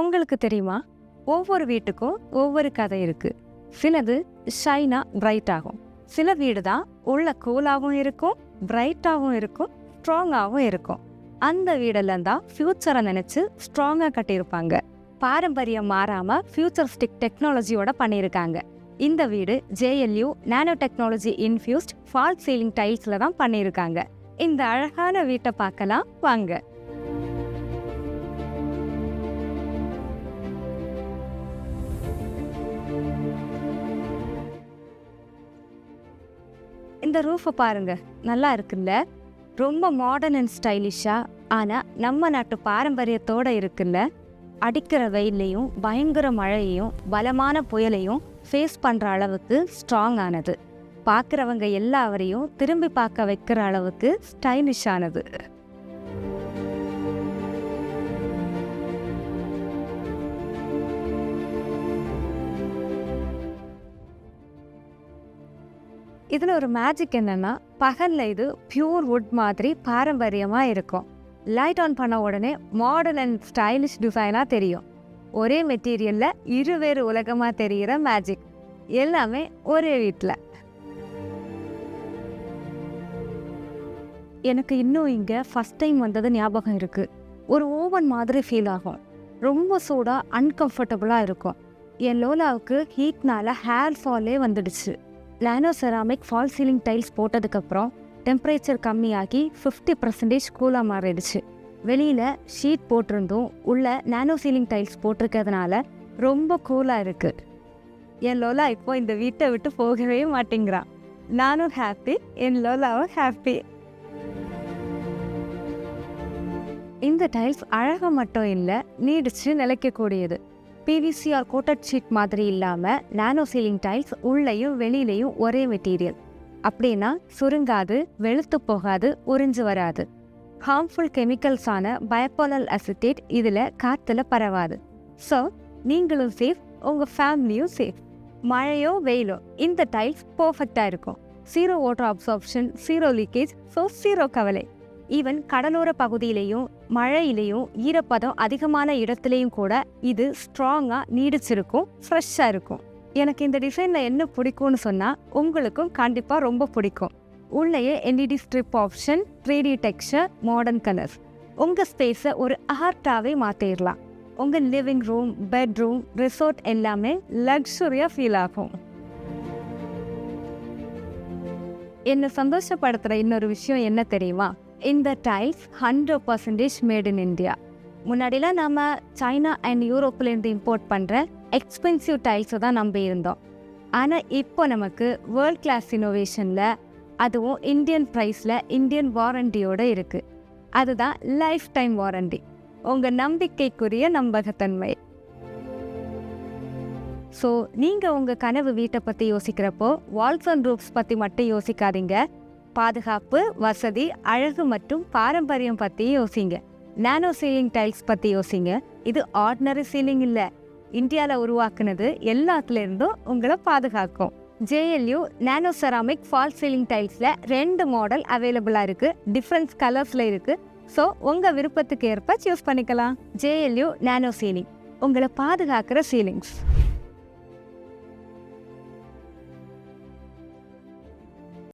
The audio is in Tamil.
உங்களுக்கு தெரியுமா? ஒவ்வொரு வீட்டுக்கும் ஒவ்வொரு கதை இருக்கு. சிலது ஷைனா பிரைட் ஆகும். சில வீடு தான் உள்ள கூலாகவும் இருக்கும் பிரைட்டாகவும் இருக்கும் ஸ்ட்ராங்காகவும் இருக்கும். அந்த வீடெல்லாம் தான் ஃப்யூச்சரை நினச்சி ஸ்ட்ராங்காக கட்டியிருப்பாங்க. பாரம்பரியம் மாறாமல் ஃபியூச்சரிஸ்டிக் டெக்னாலஜியோட பண்ணியிருக்காங்க. இந்த வீடு JLU nano technology infused fall ceiling டைல்ஸில் தான் பண்ணியிருக்காங்க. இந்த அழகான வீட்டை பார்க்கலாம் வாங்க. இந்த ரூஃபை பாருங்க. நல்லா இருக்குல்ல? ரொம்ப மாடர்ன் அண்ட் ஸ்டைலிஷாக ஆனால் நம்ம நாட்டு பாரம்பரியத்தோடு இருக்குல்ல? அடிக்கிற வெயிலையும் பயங்கர மழையையும் பலமான புயலையும் ஃபேஸ் பண்ணுற அளவுக்கு ஸ்ட்ராங் ஆனது. பார்க்குறவங்க எல்லாவரையும் திரும்பி பார்க்க வைக்கிற அளவுக்கு ஸ்டைலிஷ் ஆனது. இதில் ஒரு மேஜிக் என்னென்னா பகலில் இது பியூர் வுட் மாதிரி பாரம்பரியமாக இருக்கும். லைட் ஆன் பண்ண உடனே மாடர்ன் அண்ட் ஸ்டைலிஷ் டிசைனாக தெரியும். ஒரே மெட்டீரியலில் இருவேறு உலகமாக தெரிகிற மேஜிக் எல்லாமே ஒரே வீட்டில் எனக்கு இன்னும் இங்கே ஃபஸ்ட் டைம் வந்தது ஞாபகம் இருக்குது ஒரு ஓவன் மாதிரி ஃபீல் ஆகும். ரொம்ப சூடாக அன்கம்ஃபர்டபுளாக இருக்கும். என் லோலாவுக்கு ஹீட்னால ஹேர் ஃபாலே வந்துடுச்சு. Nano ceramic fall ceiling tiles போட்டதுக்கப்புறம் டெம்பரேச்சர் கம்மியாகி ஃபிஃப்டி பர்சன்டேஜ் கூலாக மாறிடுச்சு. வெளியில் ஷீட் போட்டிருந்தும் உள்ள நானோ சீலிங் டைல்ஸ் போட்டிருக்கிறதுனால ரொம்ப கூலாக இருக்குது என் லோலா இப்போ இந்த வீட்டை விட்டு போகவே மாட்டேங்கிறான் நானும் ஹாப்பி என் லோலாவும் ஹாப்பி இந்த டைல்ஸ் அழகாக மட்டும் இல்லை நீடிச்சு நிலைக்கக்கூடியது. பிவிசிஆர் கோட்டட் ஷீட் மாதிரி இல்லாமல் நானோ சீலிங் டைல்ஸ் உள்ளேயும் வெளியிலையும் ஒரே மெட்டீரியல். அப்படின்னா சுருங்காது வெளுத்து போகாது உறிஞ்சு வராது. ஹார்ம்ஃபுல் கெமிக்கல்ஸான பயப்போலல் அசிட்டேட் இதில் காற்றுல பரவாது. ஸோ நீங்களும் சேஃப் உங்கள் ஃபேமிலியும் சேஃப். மழையோ வெயிலோ இந்த டைல்ஸ் பர்ஃபெக்டாக இருக்கும். Zero water absorption zero leakage so zero கவலை. ஈவன் கடலோர பகுதியிலையும் மழையிலையும் ஈரப்பதம் அதிகமான இடத்துலையும் கூட இது ஸ்ட்ராங்காக நீடிச்சிருக்கும் ஃப்ரெஷ்ஷாக இருக்கும். எனக்கு இந்த டிசைனில் என்ன பிடிக்கும்னு சொன்னால் உங்களுக்கும் கண்டிப்பாக ரொம்ப பிடிக்கும். உள்ளேயே LED strip option three D modern colours உங்கள் ஸ்பேஸை ஒரு ஆர்ட்டாகவே மாற்றிடலாம் உங்கள் லிவிங் ரூம் பெட்ரூம் ரிசோர்ட் எல்லாமே லக்ஸுரியாக ஃபீல் ஆகும். என்னை சந்தோஷப்படுத்துகிற இன்னொரு விஷயம் என்ன தெரியுமா? இந்த tiles hundred percentage made in India முன்னாடிலாம் நம்ம சைனா அண்ட் யூரோப்லேருந்து இம்போர்ட் பண்ணுற எக்ஸ்பென்சிவ் டைல்ஸை தான் நம்பி இருந்தோம். ஆனால் இப்போ நமக்கு வேர்ல்ட் கிளாஸ் இனோவேஷனில் அதுவும் இந்தியன் ப்ரைஸில் இந்தியன் வாரண்டியோடு இருக்குது அதுதான் லைஃப் டைம் வாரண்டி உங்கள் நம்பிக்கைக்குரிய நம்பகத்தன்மை. ஸோ நீங்கள் உங்கள் கனவு வீட்டை பற்றி யோசிக்கிறப்போ வால்ஸ் அண்ட் ரூப்ஸ் பற்றி மட்டும் யோசிக்காதீங்க. பாதுகாப்பு வசதி அழகு மற்றும் பாரம்பரியம் பற்றி யோசிங்க. நானோ சீலிங் டைல்ஸ் பற்றி யோசிங்க. இது ஆர்டினரி சீலிங் இல்லை. இந்தியாவில் உருவாக்குனது எல்லாத்துலேருந்தும் உங்களை பாதுகாக்கும். JLU nano ceramic fall ceiling டைல்ஸில் ரெண்டு மாடல் அவைலபிளாக இருக்குது டிஃப்ரெண்ட்ஸ் கலர்ஸில் இருக்குது ஸோ உங்கள் விருப்பத்துக்கு ஏற்ப சூஸ் பண்ணிக்கலாம். ஜேஎல்யூ நானோ சீலிங் உங்களை பாதுகாக்கிற சீலிங்ஸ்